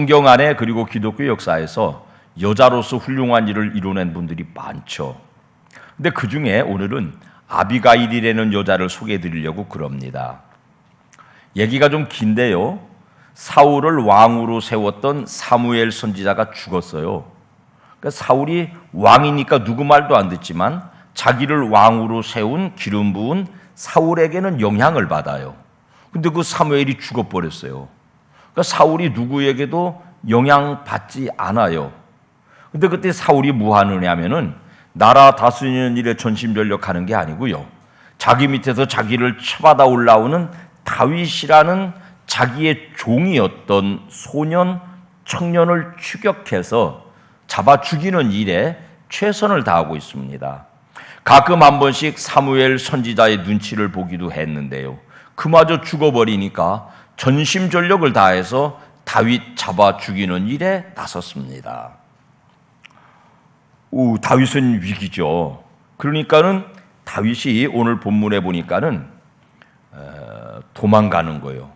성경 안에 그리고 기독교 역사에서 여자로서 훌륭한 일을 이뤄낸 분들이 많죠. 근데 그 중에 오늘은 아비가일이라는 여자를 소개해 드리려고 그럽니다. 얘기가 좀 긴데요. 사울을 왕으로 세웠던 사무엘 선지자가 죽었어요. 그러니까 사울이 왕이니까 누구 말도 안 듣지만 자기를 왕으로 세운 기름 부은 사울에게는 영향을 받아요. 근데 그 사무엘이 죽어버렸어요. 그러니까 사울이 누구에게도 영향받지 않아요. 근데 그때 사울이 뭐 하느냐면은 나라 다스리는 일에 전심전력하는 게 아니고요. 자기 밑에서 자기를 쳐받아 올라오는 다윗이라는 자기의 종이었던 소년 청년을 추격해서 잡아 죽이는 일에 최선을 다하고 있습니다. 가끔 한 번씩 사무엘 선지자의 눈치를 보기도 했는데요. 그마저 죽어버리니까 전심전력을 다해서 다윗 잡아 죽이는 일에 나섰습니다. 오, 다윗은 위기죠. 그러니까는 다윗이 오늘 본문에 보니까는 어, 도망가는 거예요.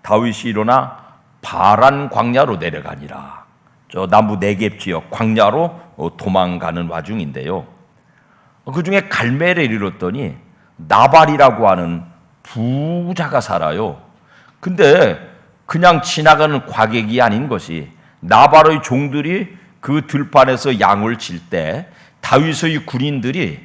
다윗이 일어나 바란 광야로 내려가니라. 저 남부 네겝 지역 광야로 어, 도망가는 와중인데요. 그 중에 갈멜에 이르렀더니 나발이라고 하는 부자가 살아요. 근데 그냥 지나가는 과객이 아닌 것이 나발의 종들이 그 들판에서 양을 칠 때 다윗의 군인들이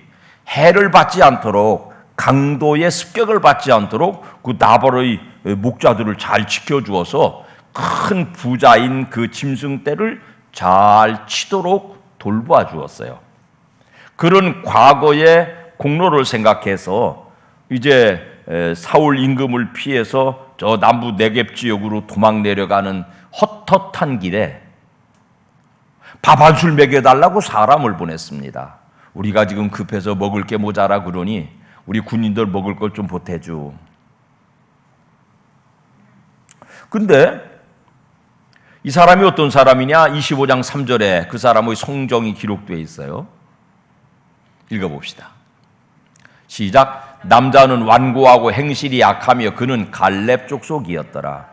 해를 받지 않도록 강도의 습격을 받지 않도록 그 나발의 목자들을 잘 지켜주어서 큰 부자인 그 짐승떼를 잘 치도록 돌봐 주었어요. 그런 과거의 공로를 생각해서 이제 사울 임금을 피해서 저 남부 네겝 지역으로 도망 내려가는 헛헛한 길에 밥 한 술 먹여달라고 사람을 보냈습니다. 우리가 지금 급해서 먹을 게 모자라 그러니 우리 군인들 먹을 걸 좀 보태줘. 근데 이 사람이 어떤 사람이냐? 25장 3절에 그 사람의 성정이 기록되어 있어요. 읽어봅시다. 시작. 남자는 완고하고 행실이 약하며 그는 갈렙 족속이었더라.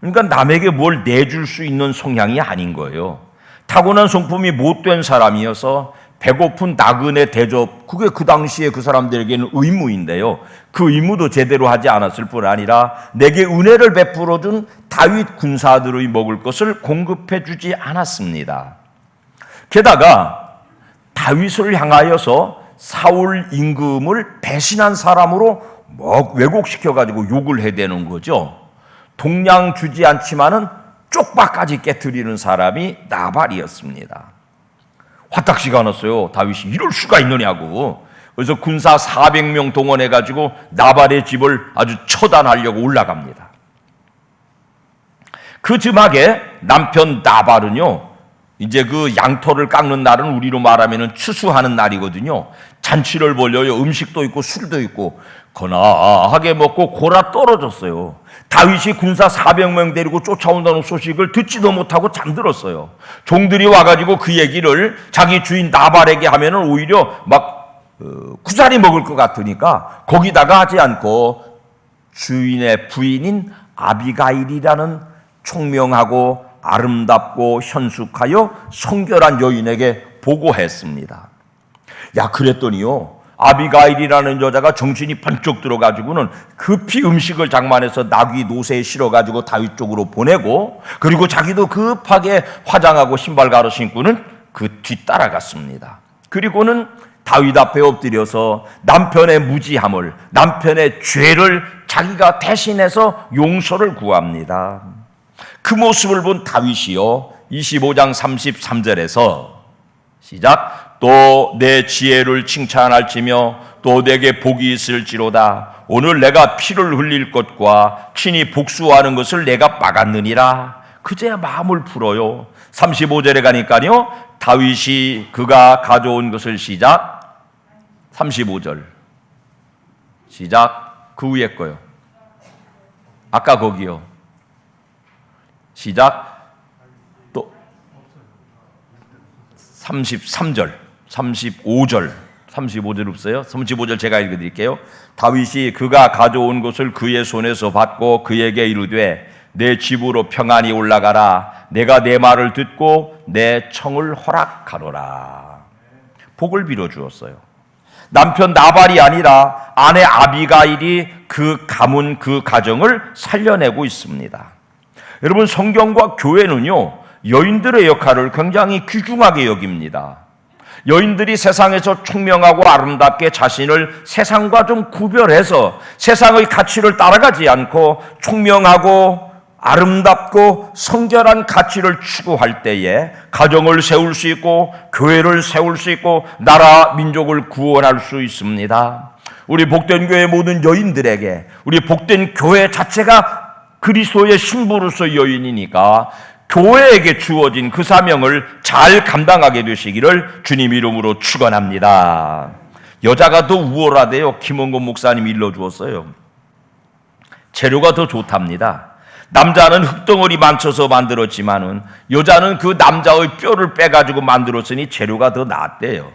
그러니까 남에게 뭘 내줄 수 있는 성향이 아닌 거예요. 타고난 성품이 못된 사람이어서 배고픈 나그네 대접, 그게 그 당시에 그 사람들에게는 의무인데요. 그 의무도 제대로 하지 않았을 뿐 아니라 내게 은혜를 베풀어 준 다윗 군사들의 먹을 것을 공급해 주지 않았습니다. 게다가 다윗을 향하여서 사울 임금을 배신한 사람으로 뭐 왜곡시켜 가지고 욕을 해대는 거죠. 동량 주지 않지만은 쪽박까지 깨뜨리는 사람이 나발이었습니다. 화딱지가 났어요. 다윗이 이럴 수가 있느냐고. 그래서 군사 400명 동원해 가지고 나발의 집을 아주 처단하려고 올라갑니다. 그 즈막에 남편 나발은요. 이제 그 양털을 깎는 날은 우리로 말하면 추수하는 날이거든요. 잔치를 벌려요. 음식도 있고 술도 있고 거나하게 먹고 골아 떨어졌어요. 다윗이 군사 400명 데리고 쫓아온다는 소식을 듣지도 못하고 잠들었어요. 종들이 와가지고 그 얘기를 자기 주인 나발에게 하면은 오히려 막 어, 구자리 먹을 것 같으니까 거기다가 하지 않고 주인의 부인인 아비가일이라는 총명하고 아름답고 현숙하여 성결한 여인에게 보고했습니다. 야, 그랬더니요. 아비가일이라는 여자가 정신이 번쩍 들어가지고는 급히 음식을 장만해서 나귀 노새에 실어가지고 다윗 쪽으로 보내고 그리고 자기도 급하게 화장하고 신발 가로 신고는 그 뒤따라갔습니다. 그리고는 다윗 앞에 엎드려서 남편의 무지함을 남편의 죄를 자기가 대신해서 용서를 구합니다. 그 모습을 본 다윗이요. 25장 33절에서 시작. 또 내 지혜를 칭찬할지며 또 내게 복이 있을지로다. 오늘 내가 피를 흘릴 것과 친히 복수하는 것을 내가 막았느니라. 그제야 마음을 풀어요. 35절에 가니까요. 다윗이 그가 가져온 것을 시작. 35절. 시작. 그 위에 거요. 아까 거기요 시작 또 33절, 35절, 35절 없어요? 35절 제가 읽어 드릴게요. 다윗이 그가 가져온 것을 그의 손에서 받고 그에게 이르되 내 집으로 평안히 올라가라. 내가 내 말을 듣고 내 청을 허락하노라. 복을 빌어 주었어요. 남편 나발이 아니라 아내 아비가일이 그 가문 그 가정을 살려내고 있습니다. 여러분 성경과 교회는요 여인들의 역할을 굉장히 귀중하게 여깁니다. 여인들이 세상에서 총명하고 아름답게 자신을 세상과 좀 구별해서 세상의 가치를 따라가지 않고 총명하고 아름답고 성결한 가치를 추구할 때에 가정을 세울 수 있고 교회를 세울 수 있고 나라 민족을 구원할 수 있습니다. 우리 복된 교회 모든 여인들에게 우리 복된 교회 자체가 그리스도의 신부로서 여인이니까 교회에게 주어진 그 사명을 잘 감당하게 되시기를 주님 이름으로 축원합니다. 여자가 더 우월하대요. 김원곤 목사님 일러 주었어요. 재료가 더 좋답니다. 남자는 흙덩어리 만쳐서 만들었지만은 여자는 그 남자의 뼈를 빼가지고 만들었으니 재료가 더 낫대요.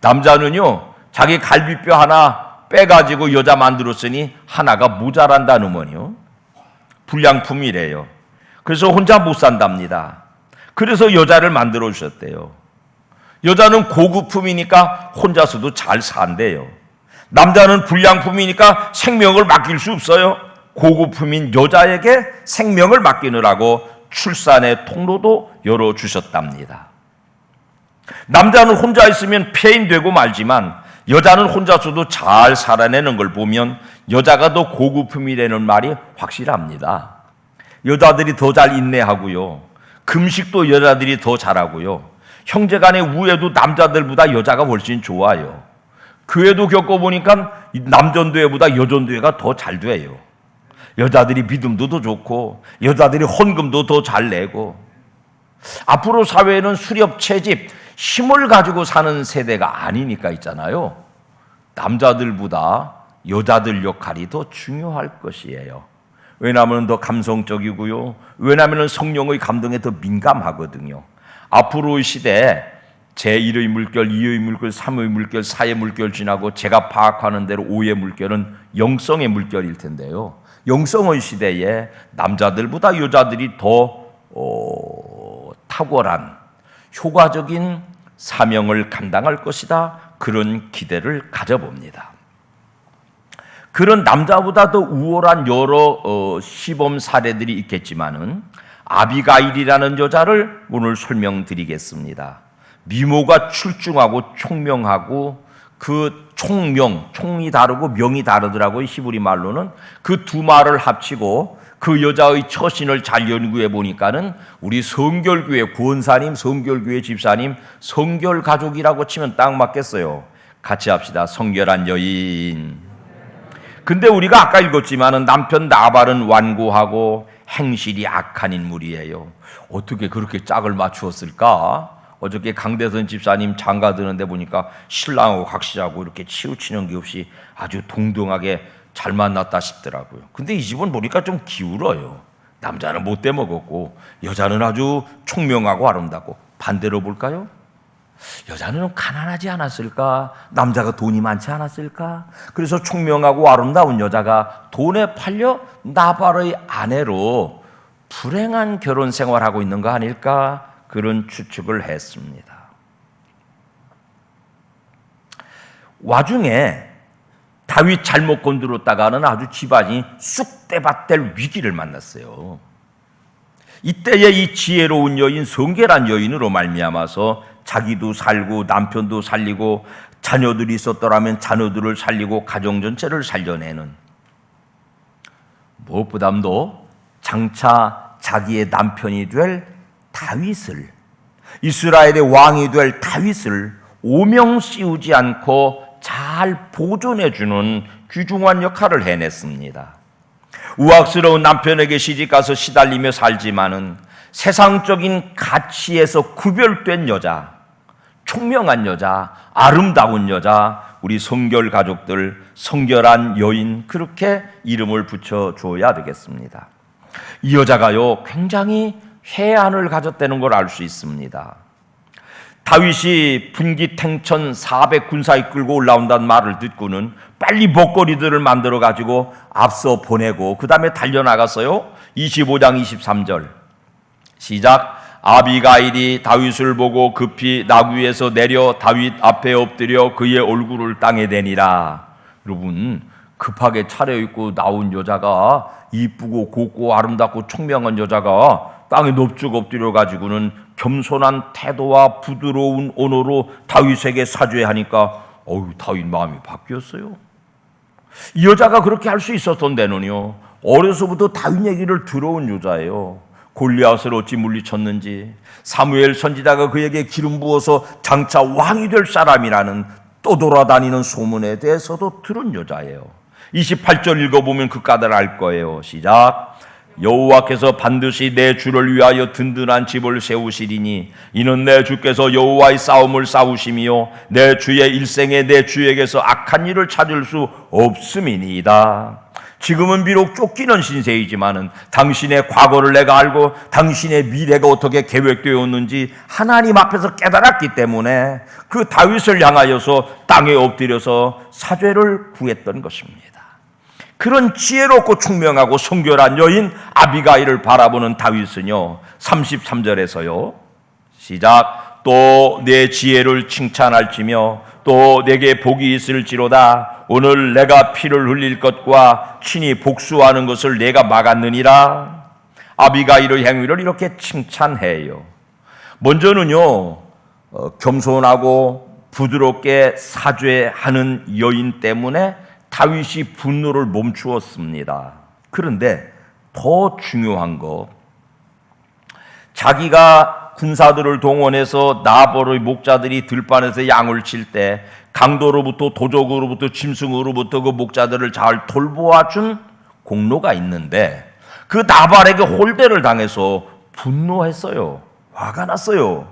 남자는요 자기 갈비뼈 하나 빼가지고 여자 만들었으니 하나가 모자란다는 뭐요? 불량품이래요. 그래서 혼자 못 산답니다. 그래서 여자를 만들어 주셨대요. 여자는 고급품이니까 혼자서도 잘 산대요. 남자는 불량품이니까 생명을 맡길 수 없어요. 고급품인 여자에게 생명을 맡기느라고 출산의 통로도 열어 주셨답니다. 남자는 혼자 있으면 폐인되고 말지만 여자는 혼자서도 잘 살아내는 걸 보면 여자가 더 고급품이라는 말이 확실합니다. 여자들이 더 잘 인내하고요. 금식도 여자들이 더 잘하고요. 형제 간의 우애도 남자들보다 여자가 훨씬 좋아요. 교회도 겪어보니까 남전도회보다 여전도회가 더 잘 돼요. 여자들이 믿음도 더 좋고 여자들이 헌금도 더 잘 내고 앞으로 사회는 수렵 채집 힘을 가지고 사는 세대가 아니니까 있잖아요. 남자들보다 여자들 역할이 더 중요할 것이에요. 왜냐하면 더 감성적이고요. 왜냐하면 성령의 감동에 더 민감하거든요. 앞으로의 시대에 제1의 물결, 2의 물결, 3의 물결, 4의 물결 지나고 제가 파악하는 대로 5의 물결은 영성의 물결일 텐데요. 영성의 시대에 남자들보다 여자들이 더 어, 탁월한 효과적인 사명을 감당할 것이다. 그런 기대를 가져봅니다. 그런 남자보다 더 우월한 여러 어, 시범 사례들이 있겠지만은 아비가일이라는 여자를 오늘 설명드리겠습니다. 미모가 출중하고 총명하고 그 총명, 총이 다르고 명이 다르더라고요. 히브리 말로는 그 두 말을 합치고 그 여자의 처신을 잘 연구해 보니까는 우리 성결교회 구원사님, 성결교회 집사님, 성결 가족이라고 치면 딱 맞겠어요. 같이 합시다. 성결한 여인. 근데 우리가 아까 읽었지만은 남편 나발은 완고하고 행실이 악한 인물이에요. 어떻게 그렇게 짝을 맞추었을까? 어저께 강대선 집사님 장가 드는데 보니까 신랑하고 각시하고 이렇게 치우치는 게 없이 아주 동등하게 잘 만났다 싶더라고요. 근데 이 집은 보니까 좀 기울어요. 남자는 못돼 먹었고 여자는 아주 총명하고 아름답고 반대로 볼까요? 여자는 가난하지 않았을까? 남자가 돈이 많지 않았을까? 그래서 총명하고 아름다운 여자가 돈에 팔려 나발의 아내로 불행한 결혼 생활하고 있는 거 아닐까? 그런 추측을 했습니다. 와중에 다윗 잘못 건드렸다가는 아주 집안이 쑥대밭될 위기를 만났어요. 이때에 이 지혜로운 여인 성계란 여인으로 말미암아서 자기도 살고 남편도 살리고 자녀들이 있었더라면 자녀들을 살리고 가정 전체를 살려내는 무엇보다도 장차 자기의 남편이 될 다윗을 이스라엘의 왕이 될 다윗을 오명 씌우지 않고 잘 보존해 주는 귀중한 역할을 해냈습니다. 우악스러운 남편에게 시집가서 시달리며 살지만은 세상적인 가치에서 구별된 여자, 총명한 여자, 아름다운 여자, 우리 성결 가족들, 성결한 여인, 그렇게 이름을 붙여줘야 되겠습니다. 이 여자가요, 굉장히 해안을 가졌다는 걸 알 수 있습니다. 다윗이 분기탱천 400 군사 이끌고 올라온다는 말을 듣고는 빨리 먹거리들을 만들어 가지고 앞서 보내고 그 다음에 달려나갔어요. 25장 23절 시작 아비가일이 다윗을 보고 급히 나귀에서 내려 다윗 앞에 엎드려 그의 얼굴을 땅에 대니라. 여러분 급하게 차려입고 나온 여자가 이쁘고 곱고 아름답고 총명한 여자가 땅에 넙죽 엎드려 가지고는 겸손한 태도와 부드러운 언어로 다윗에게 사죄하니까 어유 다윗 마음이 바뀌었어요. 이 여자가 그렇게 할 수 있었던 데는요. 어려서부터 다윗 얘기를 들어온 여자예요. 골리앗을 어찌 물리쳤는지 사무엘 선지자가 그에게 기름 부어서 장차 왕이 될 사람이라는 떠돌아다니는 소문에 대해서도 들은 여자예요. 28절 읽어보면 그 까닭 알 거예요. 시작. 여호와께서 반드시 내 주를 위하여 든든한 집을 세우시리니 이는 내 주께서 여호와의 싸움을 싸우심이요 내 주의 일생에 내 주에게서 악한 일을 찾을 수 없음이니이다. 지금은 비록 쫓기는 신세이지만은 당신의 과거를 내가 알고 당신의 미래가 어떻게 계획되었는지 하나님 앞에서 깨달았기 때문에 그 다윗을 향하여서 땅에 엎드려서 사죄를 구했던 것입니다. 그런 지혜롭고 총명하고 성결한 여인 아비가일을 바라보는 다윗은요. 33절에서요. 시작 또 내 지혜를 칭찬할지며 또 내게 복이 있을지로다 오늘 내가 피를 흘릴 것과 친히 복수하는 것을 내가 막았느니라 아비가일의 행위를 이렇게 칭찬해요. 먼저는요 어, 겸손하고 부드럽게 사죄하는 여인 때문에 다윗이 분노를 멈추었습니다. 그런데 더 중요한 거 자기가 군사들을 동원해서 나벌의 목자들이 들판에서 양을 칠 때 강도로부터 도적으로부터 짐승으로부터 그 목자들을 잘 돌보아 준 공로가 있는데 그 나발에게 홀대를 당해서 분노했어요. 화가 났어요.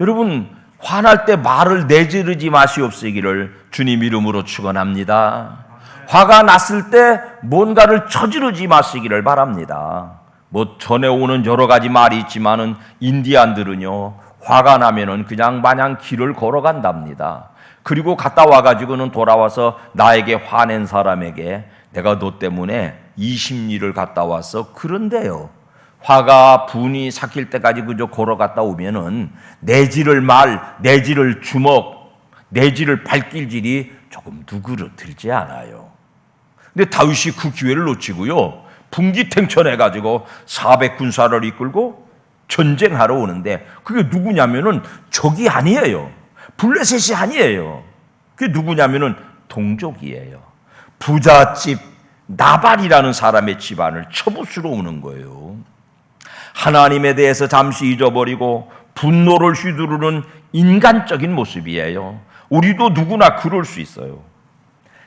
여러분 화날 때 말을 내지르지 마시옵시기를 주님 이름으로 축원합니다. 화가 났을 때 뭔가를 저지르지 마시기를 바랍니다. 뭐 전에 오는 여러 가지 말이 있지만은 인디안들은요 화가 나면은 그냥 마냥 길을 걸어간답니다. 그리고 갔다 와가지고는 돌아와서 나에게 화낸 사람에게 내가 너 때문에 20리를 갔다 왔어. 그런데요. 화가 분이 삭힐 때까지 그저 걸어갔다 오면은 내지를 말, 내지를 주먹, 내지를 발길질이 조금 누그러 들지 않아요. 근데 다윗이 그 기회를 놓치고요. 분기탱천해 가지고 400군사를 이끌고 전쟁하러 오는데 그게 누구냐면은 적이 아니에요. 블레셋이 아니에요. 그게 누구냐면은 동족이에요. 부잣집 나발이라는 사람의 집안을 쳐부수러 오는 거예요. 하나님에 대해서 잠시 잊어버리고 분노를 휘두르는 인간적인 모습이에요. 우리도 누구나 그럴 수 있어요.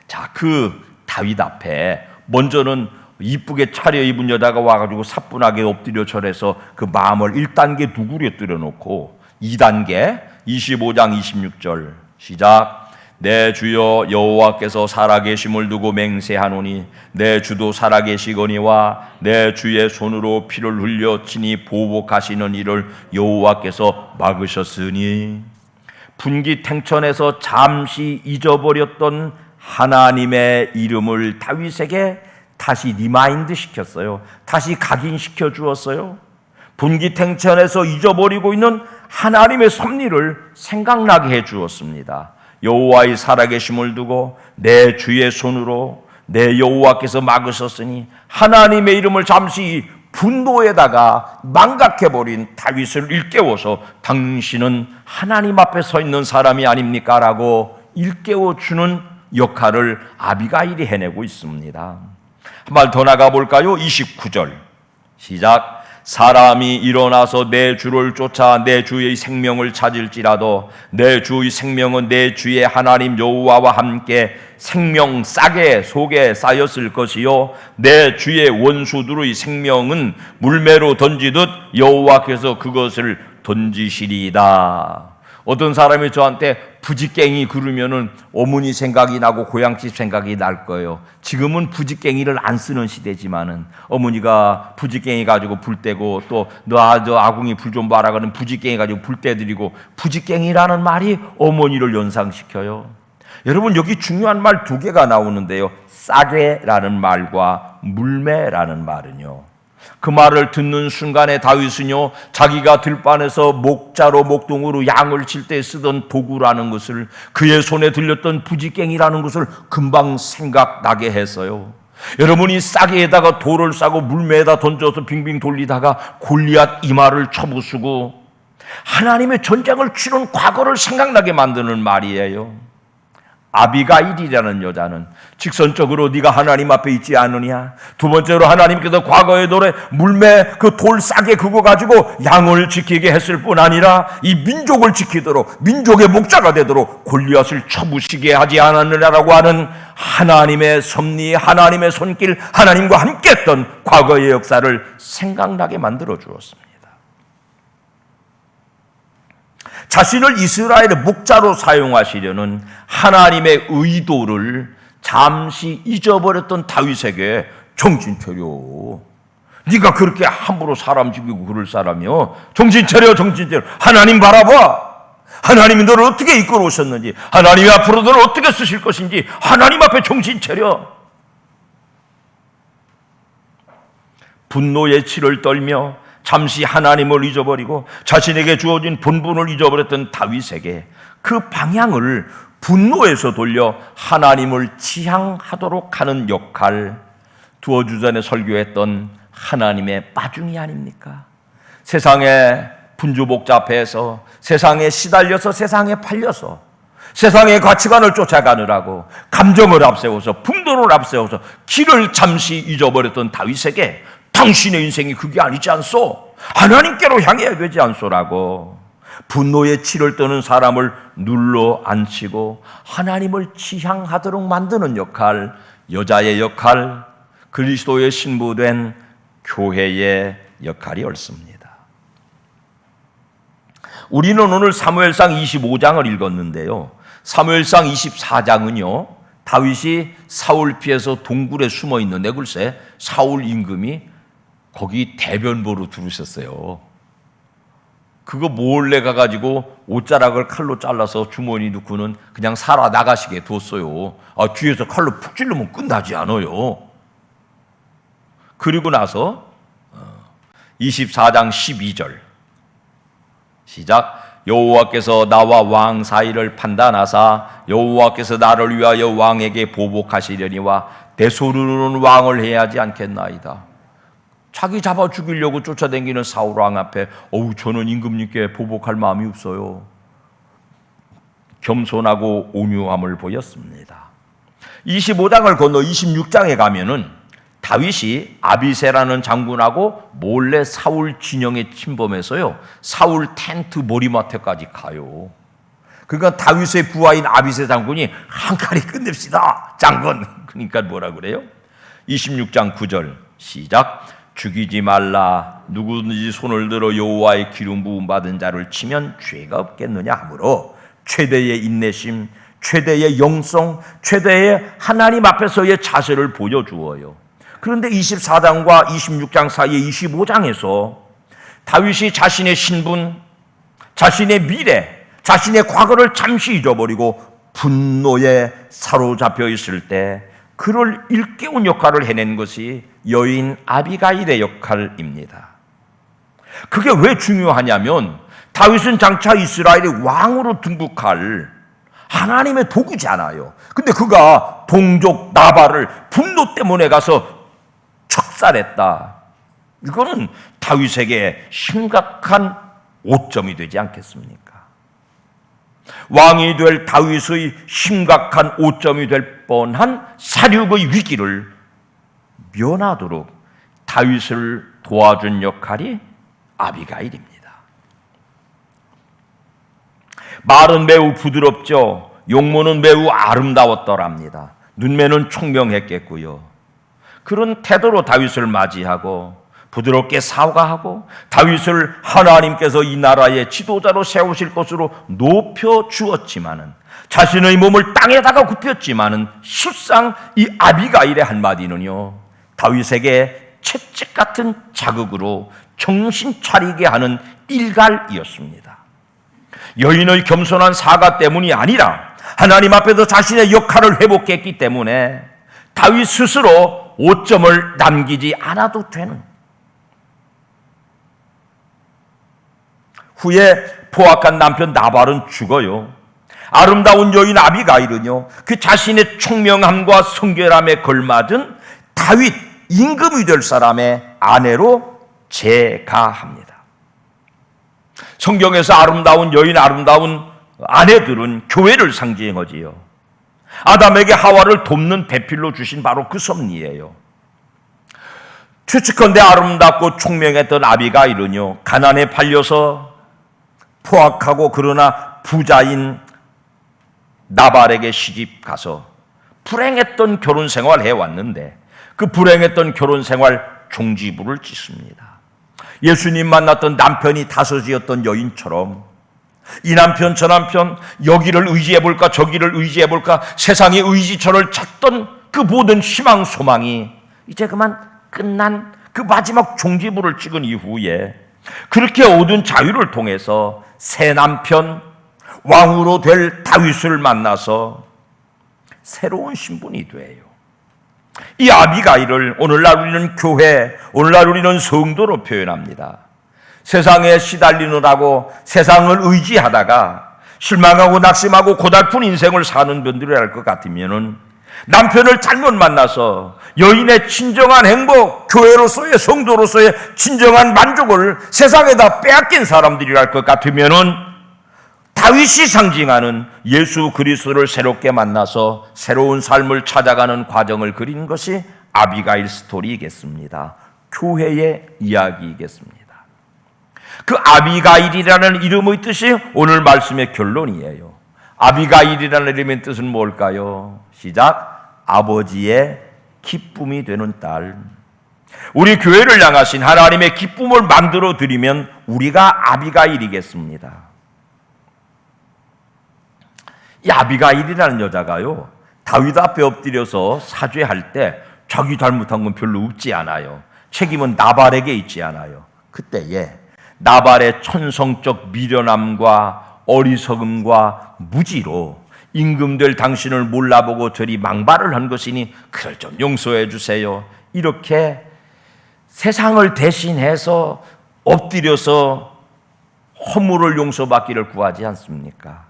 자, 그 다윗 앞에 먼저는 이쁘게 차려입은 여자가 와가지고 사뿐하게 엎드려 절해서 그 마음을 1단계 누구려 놓고 2단계 25장 26절 시작 내 주여 여호와께서 살아계심을 두고 맹세하노니 내 주도 살아계시거니와 내 주의 손으로 피를 흘려 친히 보복하시는 일을 여호와께서 막으셨으니 분기 탱천에서 잠시 잊어버렸던 하나님의 이름을 다윗에게 다시 리마인드 시켰어요. 다시 각인시켜 주었어요. 분기 탱천에서 잊어버리고 있는 하나님의 섭리를 생각나게 해 주었습니다. 여호와의 살아계심을 두고 내 주의 손으로 내 여호와께서 막으셨으니 하나님의 이름을 잠시 분노에다가 망각해버린 다윗을 일깨워서 당신은 하나님 앞에 서 있는 사람이 아닙니까? 라고 일깨워주는 역할을 아비가일이 해내고 있습니다. 한 발 더 나가 볼까요? 29절. 시작. 사람이 일어나서 내 주를 쫓아 내 주의 생명을 찾을지라도 내 주의 생명은 내 주의 하나님 여호와와 함께 생명 싸게 속에 쌓였을 것이요 내 주의 원수들의 생명은 물매로 던지듯 여호와께서 그것을 던지시리이다. 어떤 사람이 저한테 부지깽이 그러면은 어머니 생각이 나고 고향집 생각이 날 거예요. 지금은 부지깽이를 안 쓰는 시대지만은 어머니가 부지깽이 가지고 불 떼고 또너 아궁이 불 좀 봐라 그러는 부지깽이 가지고 불 떼드리고 부지깽이라는 말이 어머니를 연상시켜요. 여러분 여기 중요한 말 두 개가 나오는데요. 싸게라는 말과 물매라는 말은요. 그 말을 듣는 순간에 다윗은요 자기가 들판에서 목자로 목동으로 양을 칠 때 쓰던 도구라는 것을 그의 손에 들렸던 부지깽이라는 것을 금방 생각나게 했어요. 여러분이 싸게에다가 돌을 싸고 물매에다 던져서 빙빙 돌리다가 골리앗 이마를 쳐부수고 하나님의 전쟁을 치른 과거를 생각나게 만드는 말이에요. 아비가일이라는 여자는 직선적으로 네가 하나님 앞에 있지 않느냐. 두 번째로 하나님께서 과거의 노래 물매 그 돌 싸게 그거 가지고 양을 지키게 했을 뿐 아니라 이 민족을 지키도록 민족의 목자가 되도록 골리앗을 쳐부시게 하지 않았느냐라고 하는 하나님의 섭리, 하나님의 손길, 하나님과 함께했던 과거의 역사를 생각나게 만들어 주었습니다. 자신을 이스라엘의 목자로 사용하시려는 하나님의 의도를 잠시 잊어버렸던 다윗에게 정신 차려. 네가 그렇게 함부로 사람 죽이고 그럴 사람이요. 정신 차려, 정신 차려. 하나님 바라봐. 하나님이 너를 어떻게 이끌어 오셨는지, 하나님이 앞으로 너를 어떻게 쓰실 것인지, 하나님 앞에 정신 차려. 분노의 치를 떨며 잠시 하나님을 잊어버리고 자신에게 주어진 본분을 잊어버렸던 다윗에게 그 방향을 분노에서 돌려 하나님을 지향하도록 하는 역할 두어 주 전에 설교했던 하나님의 빠중이 아닙니까? 세상에 분주복자 앞에서 세상에 시달려서 세상에 팔려서 세상의 가치관을 쫓아가느라고 감정을 앞세워서 분노를 앞세워서 길을 잠시 잊어버렸던 다윗에게 당신의 인생이 그게 아니지 않소? 하나님께로 향해야 되지 않소라고 분노의 치를 떠는 사람을 눌러 앉히고 하나님을 지향하도록 만드는 역할, 여자의 역할, 그리스도의 신부된 교회의 역할이 옳습니다. 우리는 오늘 사무엘상 25장을 읽었는데요. 사무엘상 24장은요. 다윗이 사울 피해서 동굴에 숨어 있는데 글쎄 사울 임금이 거기 대변보로 들으셨어요. 그거 몰래 가가지고 옷자락을 칼로 잘라서 주머니 넣고는 그냥 살아 나가시게 뒀어요. 아, 뒤에서 칼로 푹 찔르면 끝나지 않아요. 그리고 나서 24장 어, 12절 시작 여호와께서 나와 왕 사이를 판단하사 여호와께서 나를 위하여 왕에게 보복하시려니와 대소르는 왕을 해야 하지 않겠나이다. 자기 잡아 죽이려고 쫓아다니는 사울 왕 앞에 어우 저는 임금님께 보복할 마음이 없어요. 겸손하고 온유함을 보였습니다. 25장을 건너 26장에 가면은 다윗이 아비세라는 장군하고 몰래 사울 진영에 침범해서요. 사울 텐트 머리맡에까지 가요. 그러니까 다윗의 부하인 아비세 장군이 한 칼이 끝냅시다. 장군. 그러니까 뭐라 그래요? 26장 9절 시작. 죽이지 말라 누구든지 손을 들어 여호와의 기름 부음 받은 자를 치면 죄가 없겠느냐 하므로 최대의 인내심, 최대의 영성, 최대의 하나님 앞에서의 자세를 보여주어요. 그런데 24장과 26장 사이에 25장에서 다윗이 자신의 신분, 자신의 미래, 자신의 과거를 잠시 잊어버리고 분노에 사로잡혀 있을 때 그를 일깨운 역할을 해낸 것이 여인 아비가일의 역할입니다. 그게 왜 중요하냐면 다윗은 장차 이스라엘의 왕으로 등극할 하나님의 도구잖아요. 근데 그가 동족 나발을 분노 때문에 가서 척살했다. 이거는 다윗에게 심각한 오점이 되지 않겠습니까? 왕이 될 다윗의 심각한 오점이 될 뻔한 사륙의 위기를 면하도록 다윗을 도와준 역할이 아비가일입니다. 말은 매우 부드럽죠. 용모는 매우 아름다웠더랍니다. 눈매는 총명했겠고요. 그런 태도로 다윗을 맞이하고 부드럽게 사과하고 다윗을 하나님께서 이 나라의 지도자로 세우실 것으로 높여 주었지만은 자신의 몸을 땅에다가 굽혔지만은 실상 이 아비가일의 한마디는요 다윗에게 채찍 같은 자극으로 정신 차리게 하는 일갈이었습니다. 여인의 겸손한 사과 때문이 아니라 하나님 앞에서 자신의 역할을 회복했기 때문에 다윗 스스로 오점을 남기지 않아도 되는 후에 포악한 남편 나발은 죽어요. 아름다운 여인 아비가일은요, 그 자신의 총명함과 성결함에 걸맞은 다윗 임금이 될 사람의 아내로 재가합니다. 성경에서 아름다운 여인, 아름다운 아내들은 교회를 상징하지요. 아담에게 하와를 돕는 배필로 주신 바로 그 섭리예요. 추측컨대 아름답고 총명했던 아비가일은요, 가난에 팔려서 포악하고 그러나 부자인 나발에게 시집 가서 불행했던 결혼 생활 해왔는데 그 불행했던 결혼 생활 종지부를 찍습니다. 예수님 만났던 남편이 다섯이었던 여인처럼 이 남편 저 남편 여기를 의지해 볼까 저기를 의지해 볼까 세상의 의지처를 찾던 그 모든 희망 소망이 이제 그만 끝난 그 마지막 종지부를 찍은 이후에 그렇게 얻은 자유를 통해서 새 남편 왕으로 될 다윗을 만나서 새로운 신분이 돼요. 이 아비가일을 오늘날 우리는 교회, 오늘날 우리는 성도로 표현합니다. 세상에 시달리느라고 세상을 의지하다가 실망하고 낙심하고 고달픈 인생을 사는 분들이 것 같으면은 남편을 잘못 만나서 여인의 진정한 행복, 교회로서의 성도로서의 진정한 만족을 세상에다 빼앗긴 사람들이랄 것 같으면은 다윗이 상징하는 예수 그리스도를 새롭게 만나서 새로운 삶을 찾아가는 과정을 그린 것이 아비가일 스토리이겠습니다. 교회의 이야기이겠습니다. 그 아비가일이라는 이름의 뜻이 오늘 말씀의 결론이에요. 아비가일이라는 이름의 뜻은 뭘까요? 시작. 아버지의 기쁨이 되는 딸. 우리 교회를 향하신 하나님의 기쁨을 만들어 드리면 우리가 아비가일이겠습니다. 이 아비가일이라는 여자가요, 다윗 앞에 엎드려서 사죄할 때 자기 잘못한 건 별로 없지 않아요. 책임은 나발에게 있지 않아요. 그때에 나발의 천성적 미련함과 어리석음과 무지로 임금들 당신을 몰라보고 저리 망발을 한 것이니 그를 좀 용서해 주세요. 이렇게 세상을 대신해서 엎드려서 허물을 용서받기를 구하지 않습니까?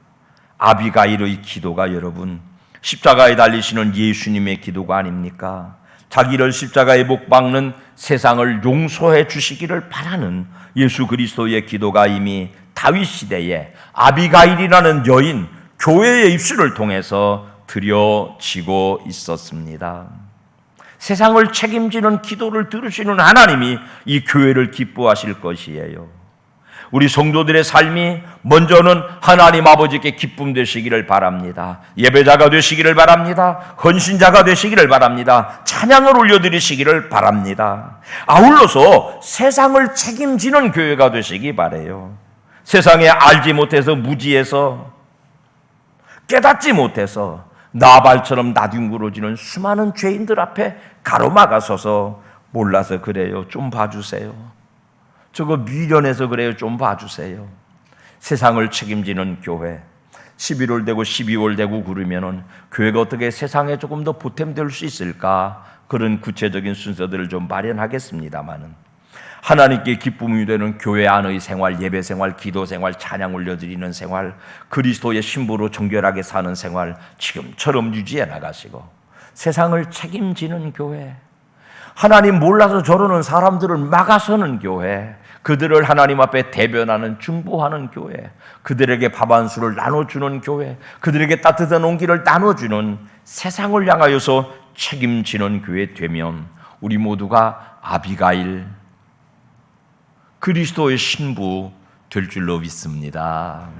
아비가일의 기도가 여러분 십자가에 달리시는 예수님의 기도가 아닙니까? 자기를 십자가에 못 박는 세상을 용서해 주시기를 바라는 예수 그리스도의 기도가 이미 다윗 시대에 아비가일이라는 여인 교회의 입술을 통해서 드려지고 있었습니다. 세상을 책임지는 기도를 들으시는 하나님이 이 교회를 기뻐하실 것이에요. 우리 성도들의 삶이 먼저는 하나님 아버지께 기쁨 되시기를 바랍니다. 예배자가 되시기를 바랍니다. 헌신자가 되시기를 바랍니다. 찬양을 올려드리시기를 바랍니다. 아울러서 세상을 책임지는 교회가 되시기 바래요. 세상에 알지 못해서 무지해서 깨닫지 못해서 나발처럼 나뒹굴어지는 수많은 죄인들 앞에 가로막아서서 몰라서 그래요. 좀 봐주세요. 저거 미련해서 그래요. 좀 봐주세요. 세상을 책임지는 교회. 11월 되고 12월 되고 그러면은 교회가 어떻게 세상에 조금 더 보탬될 수 있을까? 그런 구체적인 순서들을 좀 마련하겠습니다만은 하나님께 기쁨이 되는 교회 안의 생활, 예배 생활, 기도 생활, 찬양 올려드리는 생활, 그리스도의 신부로 정결하게 사는 생활 지금처럼 유지해 나가시고 세상을 책임지는 교회, 하나님 몰라서 저러는 사람들을 막아서는 교회, 그들을 하나님 앞에 대변하는 중보하는 교회, 그들에게 밥 한 수를 나눠주는 교회, 그들에게 따뜻한 온기를 나눠주는 세상을 향하여서 책임지는 교회 되면 우리 모두가 아비가일 그리스도의 신부 될 줄로 믿습니다.